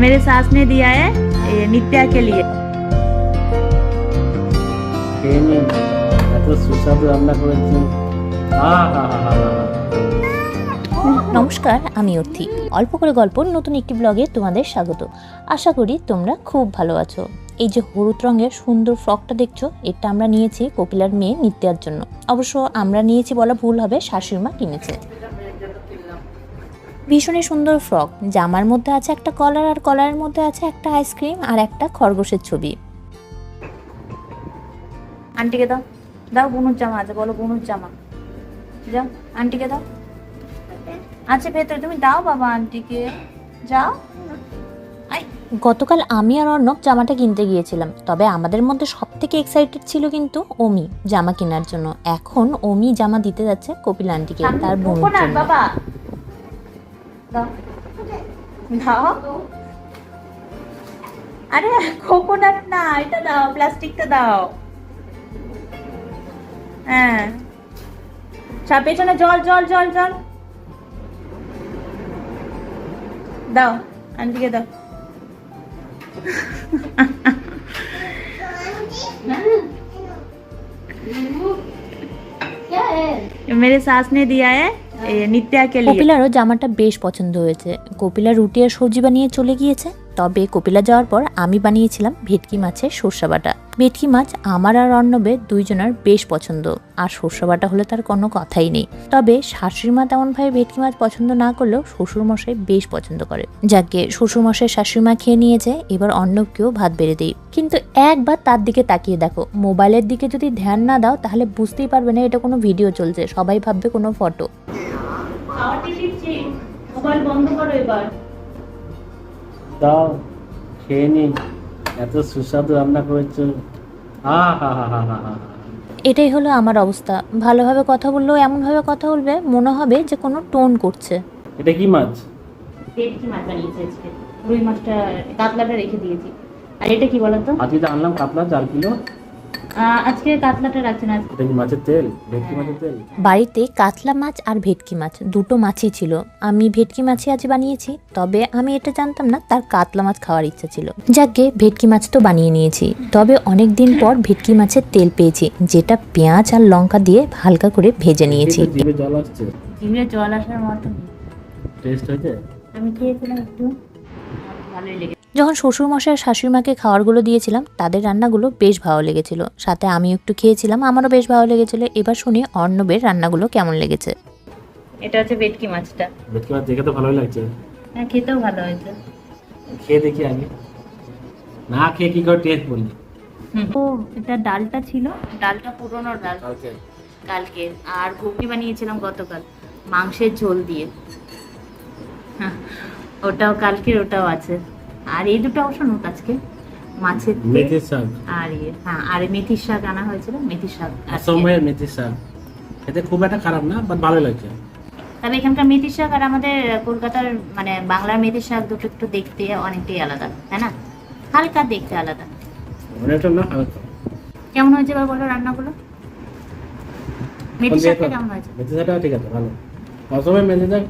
मेरे सास ने दिया है ये नित्या के लिए খেয়ে নিন এত সুস্বাদু রান্না করেছেন হা হা হা হা হা নমস্কার আমি অর্থি অল্প করে গল্প নতুন একটি ব্লগে তোমাদের স্বাগত আশা করি তোমরা খুব ভালো আছো এই যে হলুদ রঙের সুন্দর ফ্রকটা দেখছো এটা আমরা নিয়েছি কপিলার মেয়ে নিত্যার জন্য অবশ্য আমরা নিয়েছি বলা ভুল হবে শাশুড়ি মা কিনেছে ভীষণই সুন্দর ফ্রক জামার মধ্যে আছে একটা কলার আর কলারের মধ্যে আছে একটা আইসক্রিম আর একটা খরগোশের ছবি। আন্টিকে দাও দাও বুনুর জামা আছে বলো বুনুর জামা। যাও আন্টিকে দাও। আচ্ছা ভেতরে তুমি দাও বাবা আন্টিকে। যাও। গতকাল আমি আর অর্ণব জামাটা কিনতে গিয়েছিলাম তবে আমাদের মধ্যে সব থেকে এক্সাইটেড ছিল কিন্তু ওমি জামা কেনার জন্য। এখন ওমি জামা দিতে যাচ্ছে কপিল আন্টিকে তার বোনের জন্য। বাবা। দাও দাও আরে কোকোনাট না এটা দাও প্লাস্টিকটা দাও হ্যাঁ সব পেছনে জল জল জল জল দাও আন্টিকে দাও मेरे सास ने दिया है নিত্যাকে কপিলারও জামাটা বেশ পছন্দ হয়েছে। কপিলা রুটি আর সবজি বানিয়ে চলে গিয়েছে। তবে কপিলা যাওয়ার পর আমি বানিয়েছিলাম ভেটকি মাছের সর্ষা বাটা। ভেটকি মাছ আমার আর অর্ণবের দুইজনের বেশ পছন্দ, আর সর্ষা বাটা হলে তার কোনো কথাই নেই। তবে শাশুড়ি মা তেমনভাবে ভেটকি মাছ পছন্দ না করলেও শ্বশুর মশাই বেশ পছন্দ করে যাকে শ্বশুর মশাই শাশুড়ি মা খেয়ে নিয়েছে এবার অর্ণবকেও ভাত বেড়ে দিই। কিন্তু একবার তার দিকে তাকিয়ে দেখো, মোবাইলের দিকে যদি ধ্যান না দাও, তাহলে বুঝতেই পারবে না এটা কোনো ভিডিও চলছে, সবাই ভাববে কোনো ফটো। মোবাইল বন্ধ করো এবার। দাও খেয়ে নিন এত সুস্বাদু রান্না করেছ। হা হা হা হা হা হা। এটাই হলো আমার অবস্থা। ভালোভাবে কথা বললেও এমনভাবে কথা বলবে মনে হবে যে কোনো টোন করছে। এটা কি মাছ? ভেটকি মাছ বানিয়েছি আজকে। রুই মাছটা কাতলাটা রেখে দিয়েছি। আর এটা কি বলতো? আজকে তো আনলাম কাতলা চার কিলো। আজকে কাতলাটা রাখছেন আজকে এটা কি মাছের তেল? ভেটকি মাছের তেল? বাড়িতে কাতলা মাছ আর ভেটকি মাছ দুটো মাছই ছিল। আমি ভেটকি মাছই আজ বানিয়েছি তবে আমি এটা জানতাম না তার কাতলা মাছ খাওয়ার ইচ্ছা ছিল। যাকে ভেটকি মাছ তো বানিয়ে নিয়েছি তবে অনেক দিন পর ভেটকি মাছের তেল পেয়েছি যেটা পেঁয়াজ আর লঙ্কা দিয়ে হালকা করে ভেজে নিয়েছি। জিভে জল আসছে? জিভে জল আসার মতো টেস্ট হয়েছে? আমি খেয়েছিলাম একটু। ভালোই লেগেছে। যখন শ্বশুরমশাই আর শাশুড়িমাকে খাওয়ারগুলো দিয়েছিলাম তাদের রান্নাগুলো বেশ ভালো লেগেছিল। সাথে আমি একটু খেয়েছিলাম আমারও বেশ ভালো লেগেছিল। এবার শুনি অর্ণবের রান্নাগুলো কেমন লেগেছে। এটা হচ্ছে ভেটকি মাছটা। ভেটকি মাছ দেখে তো ভালোই লাগছে। হ্যাঁ খেতেও ভালো হয়েছে। খেয়ে দেখি আমি না খেয়ে কি করে টেস্ট বললি তো এটা ডালটা ছিল ডালটা পুরনো ডাল। কালকে। কালকে। আর ঘুগনি বানিয়েছিলাম গতকাল মাংসের ঝোল দিয়ে। হ্যাঁ, ওটাও কালকের ওটাও আছে। আর এই দুটো অবশ্য নোট আজকে। মাছের মেথির শাক। আর ইয়ে হ্যাঁ আর মেথির শাক আনা হয়েছিল মেথির শাক। অসমের মেথির শাক। খেতে খুব একটা খারাপ না বাট ভালোই লাগছে। তবে এখানকার মেথির শাক আর আমাদের কলকাতার মানে বাংলার মেথির শাক দুটো একটু দেখতে অনেকটাই আলাদা তাই না? হালকা দেখতে আলাদা। অনেকটা না হালকা। কেমন হয়েছে এবার বলো রান্নাগুলো? মেথির শাকটা কেমন হয়েছে? মেথি শাকটা ঠিক আছে ভালো। অসমের মেথি শাক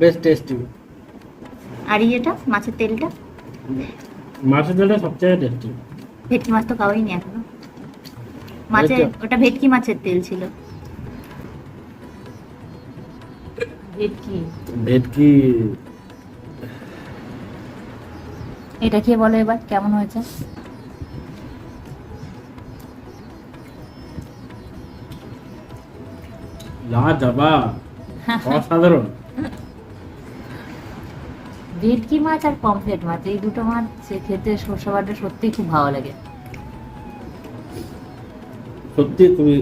বেশ টেস্টি আর ইয়েটা মাছের তেলটা? মাছের তেলটা সবচেয়ে টেস্টি ভেটকি মাছ তো খাওয়াই নি এখনও। মাছের ওটা ভেটকি মাছের তেল ছিল। ভেটকি? ভেটকি? এটা খেয়ে বলো এবার কেমন হয়েছে? লা যাবা অসাধারণ। ভেটকি মাছ আর পমফ্রেট মাছ এই দুটো মাছ সে খেতে সর্ষে বাটা সত্যিই খুব ভালো লাগে। সত্যি তুমি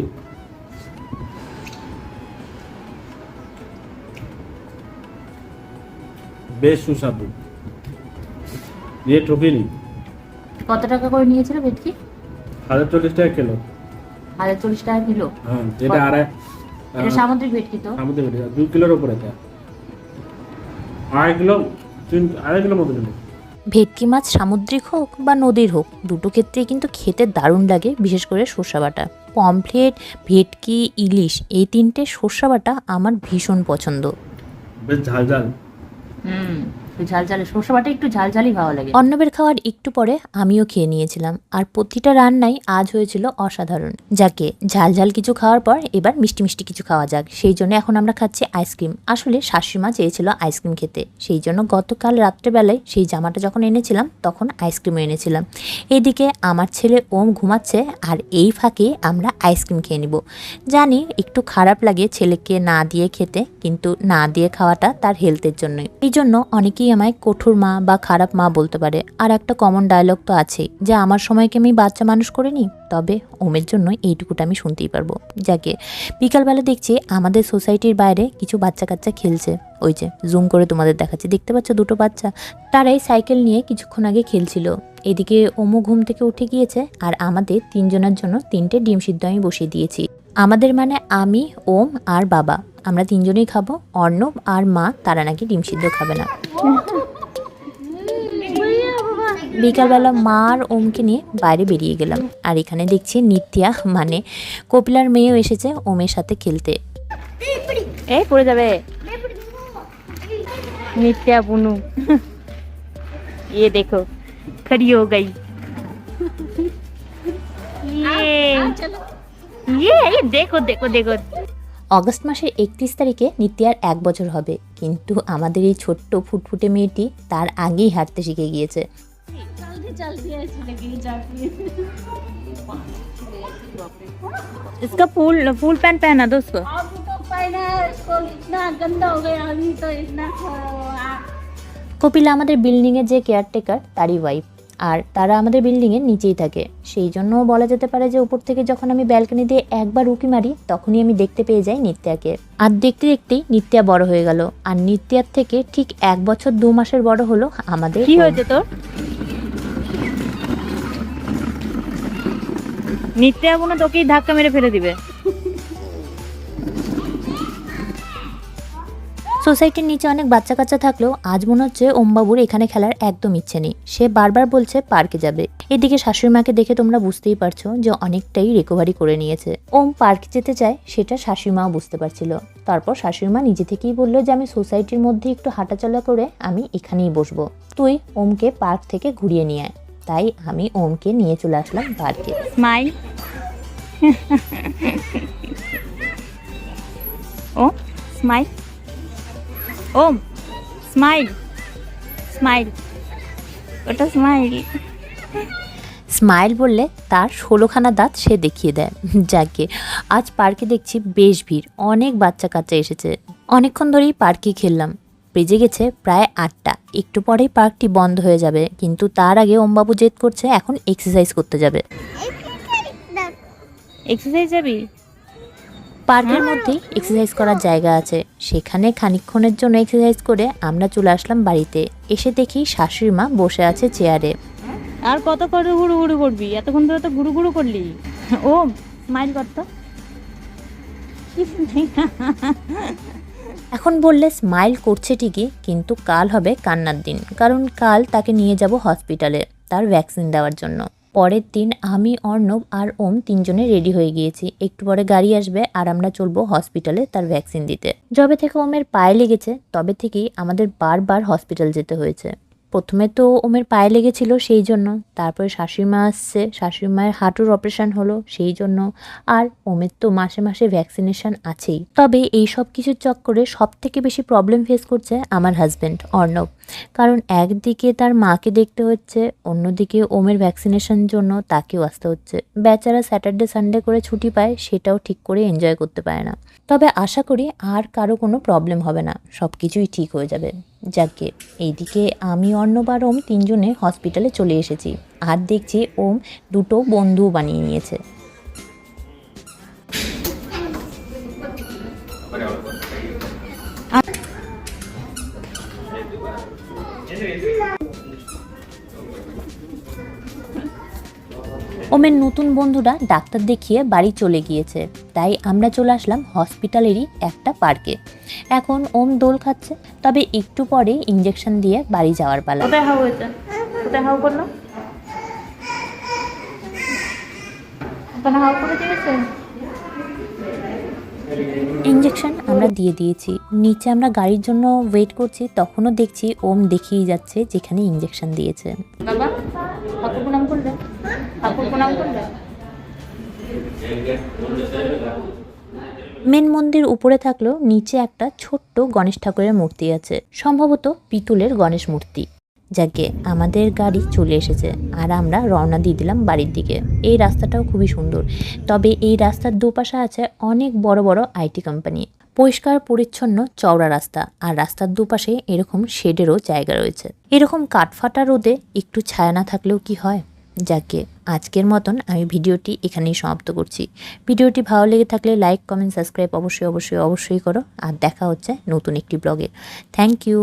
বেশ সুস্বাদু। দিয়ে ঠকিনি কত টাকা করে নিয়েছিল ভেটকি হাজার চল্লিশ টাকা কিলো। হাজার চল্লিশ টাকা কিলো? হ্যাঁ এটা আড়াই এটা সামুদ্রিক ভেটকি তো? আমাদের বেটে দুই কিলোর উপরে এটা আড়াই কিলো তিন আড়াই কিলো মতো নিল ভেটকি মাছ সামুদ্রিক হোক বা নদীর হোক দুটো ক্ষেত্রেই কিন্তু খেতে দারুণ লাগে বিশেষ করে সর্ষা বাটা। পমফ্লেট ভেটকি ইলিশ এই তিনটে সর্ষা বাটা আমার ভীষণ পছন্দ। বেশ ঝাল ঝাল। হুম। একটু ঝাল সর্ষে বাটা একটু ঝাল ঝালই ভালো লাগে। অন্নবের খাওয়ার একটু পরে আমিও খেয়ে নিয়েছিলাম। আর প্রতিটা রান্নাই আজ হয়েছিল অসাধারণ। যাকে ঝাল ঝাল কিছু খাওয়ার পর এবার মিষ্টি মিষ্টি কিছু খাওয়া যাক। সেই জন্য এখন আমরা খাচ্ছি আইসক্রিম। আসলে শাশুড়িমা চেয়েছিল আইসক্রিম খেতে। সেই জন্য গতকাল রাত্রেবেলায় সেই জামাটা যখন এনেছিলাম, তখন আইসক্রিমও এনেছিলাম। এদিকে আমার ছেলে ওম ঘুমাচ্ছে আর এই ফাঁকে আমরা আইসক্রিম খেয়ে নিব। জানি একটু খারাপ লাগে ছেলেকে না দিয়ে খেতে, কিন্তু না দিয়ে খাওয়াটা তার হেলথের জন্যই। এই জন্য অনেকেই আমায় কঠোর মা বা খারাপ মা বলতে পারে। আর একটা কমন ডায়লগ তো আছেই, যে আমার সময়কে আমি বাচ্চা মানুষ করিনি তবে ওমের জন্য এইটুকুটা আমি শুনতেই পারব। যাকে, বিকালবেলা দেখছি আমাদের সোসাইটির বাইরে কিছু বাচ্চা কাচ্চা খেলছে। ওই যে জুম করে তোমাদের দেখাচ্ছি। দেখতে পাচ্ছ দুটো বাচ্চা? তারাই সাইকেল নিয়ে কিছুক্ষণ আগে খেলছিল। এদিকে ওমো ঘুম থেকে উঠে গিয়েছে আর আমাদের তিনজনের জন্য তিনটে ডিম সিদ্ধ আমি বসিয়ে দিয়েছি। আমাদের মানে আমি, ওম আর বাবা। আমরা তিনজনেই খাবো অর্ণব আর মা তারা নাকি ডিম সিদ্ধ খাবে না বিকালবেলা মা আর ওমকে নিয়ে বাইরে বেরিয়ে গেলাম আর এখানে দেখছি নিত্যা মানে কপিলার মেয়েও এসেছে ওমের সাথে খেলতে এই পড়ে যাবে নিত্যা বুনু ये देखो खड़ी हो गई ये ये ये देखो देखो देखो অগস্ট মাসের একত্রিশ তারিখে নিত্যার এক বছর হবে কিন্তু আমাদের এই ছোট্ট ফুটফুটে মেয়েটি তার আগেই হাঁটতে শিখে গিয়েছে इसका फूल फूल पैंट पहना दो उसको अब तो पहना इसको इतना गंदा हो गया अभी तो इतना आ- কপিলা আমাদের বিল্ডিংয়ের যে কেয়ারটেকার তারই ওয়াইফ আর তারা আমাদের বিল্ডিংয়ের নিচেই থাকে। সেই জন্য বলা যেতে পারে যে উপর থেকে যখন আমি ব্যালকনি দিয়ে একবার উকি মারি তখনই আমি দেখতে পেয়ে যাই নিত্যাকে। আর দেখতে দেখতেই নিত্যা বড় হয়ে গেল। আর নিত্যার থেকে ঠিক এক বছর দু মাসের বড় হলো আমাদের কি হয়েছে তোর? নিত্যা কোনো তোকেই ধাক্কা মেরে ফেলে দিবে। সোসাইটির নিচে অনেক বাচ্চা কাচ্চা থাকলেও আজ মনে হচ্ছে ওমবাবুর এখানে খেলার একদম ইচ্ছে নেই। সে বারবার বলছে পার্কে যাবে। এদিকে শাশুড়ি মাকে দেখে তোমরা বুঝতেই পারছ যে অনেকটাই রিকভারি করে নিয়েছে। ওম পার্কে যেতে চায় সেটা শাশুড়ি মাও বুঝতে পারছিল। তারপর শাশুড়ি মা নিজে থেকেই বলল যে আমি সোসাইটির মধ্যে একটু হাঁটাচলা করে আমি এখানেই বসবো। তুই ওমকে পার্ক থেকে ঘুরিয়ে নিয়ে আয়। তাই আমি ওমকে নিয়ে চলে আসলাম পার্কে। স্মাইল। ও স্মাইল। ওম স্মাইল স্মাইল ওটা স্মাইল স্মাইল বললে তার ষোলোখানা দাঁত সে দেখিয়ে দেয়। যাকে আজ পার্কে দেখছি বেশ ভিড় অনেক বাচ্চা কাচ্চা এসেছে। অনেকক্ষণ ধরেই পার্কে খেললাম। বেজে গেছে প্রায় আটটা। একটু পরেই পার্কটি বন্ধ হয়ে যাবে কিন্তু তার আগে ওমবাবু জেদ করছে এখন এক্সারসাইজ করতে যাবে। এক্সারসাইজ যাবি? পার্কের মধ্যেই এক্সারসাইজ করার জায়গা আছে। সেখানে খানিকক্ষণের জন্য এক্সারসাইজ করে আমরা চলে আসলাম বাড়িতে। এসে দেখি শাশুড়ি মা বসে আছে চেয়ারে। আর কত করে ঘুরু ঘুরু করবি? এতক্ষণ ধরে তো ঘুরু ঘুরু করলি। ও স্মাইল করতো এখন বললে স্মাইল করছে ঠিকই কিন্তু কাল হবে কান্নার দিন। কারণ কাল তাকে নিয়ে যাব হসপিটালে তার ভ্যাকসিন দেওয়ার জন্য। পরের দিন আমি, অর্ণব আর ওম তিনজনে রেডি হয়ে গিয়েছি। একটু পরে গাড়ি আসবে আর আমরা চলবো হসপিটালে তার ভ্যাকসিন দিতে। যবে থেকে ওমের পায়ে লেগেছে, তবে থেকেই আমাদের বারবার হসপিটাল যেতে হয়েছে। প্রথমে তো ওমের পায়ে লেগেছিল সেই জন্য, তারপরে শাশুড়ি মা আসছে শাশুড়ি মায়ের হাঁটুর অপারেশন হলো সেই জন্য, আর ওমের তো মাসে মাসে ভ্যাকসিনেশন আছেই। তবে এই সব কিছুর চক্করে সব থেকে বেশি প্রবলেম ফেস করছে আমার হাজব্যান্ড অর্ণব। কারণ একদিকে তার মাকে দেখতে হচ্ছে, অন্যদিকে ওমের ভ্যাকসিনেশন জন্য তাকেও আসতে হচ্ছে। বেচারা স্যাটারডে সানডে করে ছুটি পায়, সেটাও ঠিক করে এনজয় করতে পারে না। তবে আশা করি আর কারও কোনো প্রবলেম হবে না সব কিছুই ঠিক হয়ে যাবে। যাকে। এইদিকে আমি অন্যবার ওম তিনজনে হসপিটালে চলে এসেছি। আর দেখছি ওম দুটো বন্ধু বানিয়ে নিয়েছে। ওমের নতুন বন্ধুরা ডাক্তার দেখিয়ে বাড়ি চলে গিয়েছে। তাই আমরা চলে আসলাম হসপিটালেরই একটা পার্কে। এখন ওম দোল খাচ্ছে তবে একটু পরে ইঞ্জেকশন দিয়ে বাড়ি যাওয়ার পালা। কোথায় হাউ হয়েছে? কোথায় হাউ করল? ওখানে হাউ করে দিয়েছে? ইঞ্জেকশন আমরা দিয়ে দিয়েছি। নিচে আমরা গাড়ির জন্য ওয়েট করছি তখনও দেখছি ওম দেখিয়ে যাচ্ছে যেখানে ইঞ্জেকশন দিয়েছে। বাবা ঠাকুর প্রণাম করলে? মেন মন্দির উপরে থাকলেও নিচে একটা ছোট্ট গণেশ ঠাকুরের মূর্তি আছে, সম্ভবত পিতলের গণেশ মূর্তি, যাকে আমাদের গাড়ি চলে এসেছে আর আমরা রওনা দিয়ে দিলাম বাড়ির দিকে। এই রাস্তাটাও খুবই সুন্দর, তবে এই রাস্তার দুপাশে আছে অনেক বড় বড় আইটি কোম্পানি। পরিষ্কার, পরিচ্ছন্ন, চওড়া রাস্তা আর রাস্তার দুপাশে এরকম শেডেরও জায়গা রয়েছে। এরকম কাঠফাটা রোদে একটু ছায়া না থাকলেও কি হয়? যাকে আজকের মতন আমি ভিডিওটি এখানেই সমাপ্ত করছি। ভিডিওটি ভালো লেগে থাকলে লাইক কমেন্ট সাবস্ক্রাইব অবশ্যই অবশ্যই অবশ্যই করো। আর দেখা হচ্ছে নতুন একটি ব্লগে। Thank you